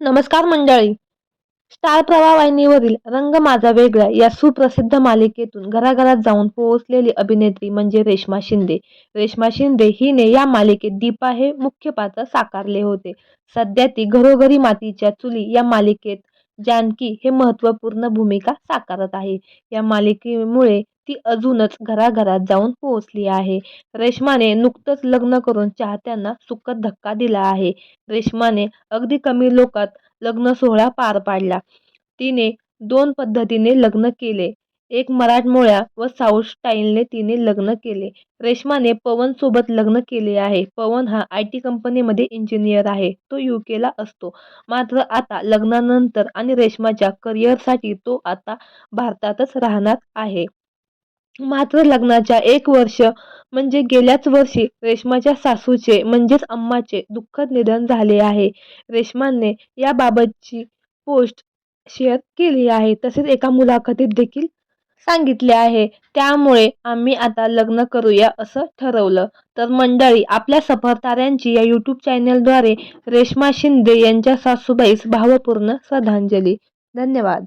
नमस्कार मंडळी. स्टार प्रवाह वाहिनीवरील रंग माझा वेगळा या सुप्रसिद्ध मालिकेतून घराघरात जाऊन पोहोचलेली अभिनेत्री म्हणजे रेश्मा शिंदे. रेश्मा शिंदे हिने या मालिकेत दीपा हे मुख्य पात्र साकारले होते. सध्या ती घरोघरी मातीच्या चुली या मालिकेत जानकी हे महत्त्वपूर्ण भूमिका साकारत आहे. या मालिकेमुळे ती अजूनच घराघरात जाऊन पोहोचली आहे. रेश्माने नुकतंच लग्न करून चाहत्यांना सुखद धक्का दिला आहे. रेश्माने अगदी कमी लोकात लग्न सोहळा पार पाडला. तिने दोन पद्धतीने लग्न केले. एक मराठमोळ्या व साऊथ स्टाईलने तिने लग्न केले. रेश्माने पवन सोबत लग्न केले आहे. पवन हा आय टी कंपनीमध्ये इंजिनियर आहे. तो यू केला असतो. मात्र आता लग्नानंतर आणि रेश्माच्या करिअरसाठी तो आता भारतातच राहणार आहे. मात्र लग्नाच्या एक वर्ष म्हणजे गेल्याच वर्षी रेश्माच्या सासूचे म्हणजेच अम्माचे दुःखद निधन झाले आहे. रेश्माने याबाबतची पोस्ट शेअर केली आहे. तसेच एका मुलाखतीत देखील सांगितले आहे. त्यामुळे आम्ही आता लग्न करूया असं ठरवलं. तर मंडळी आपल्या सफरताऱ्यांची या यूट्यूब चॅनलद्वारे रेश्मा शिंदे यांच्या सासूबाईस भावपूर्ण श्रद्धांजली. धन्यवाद.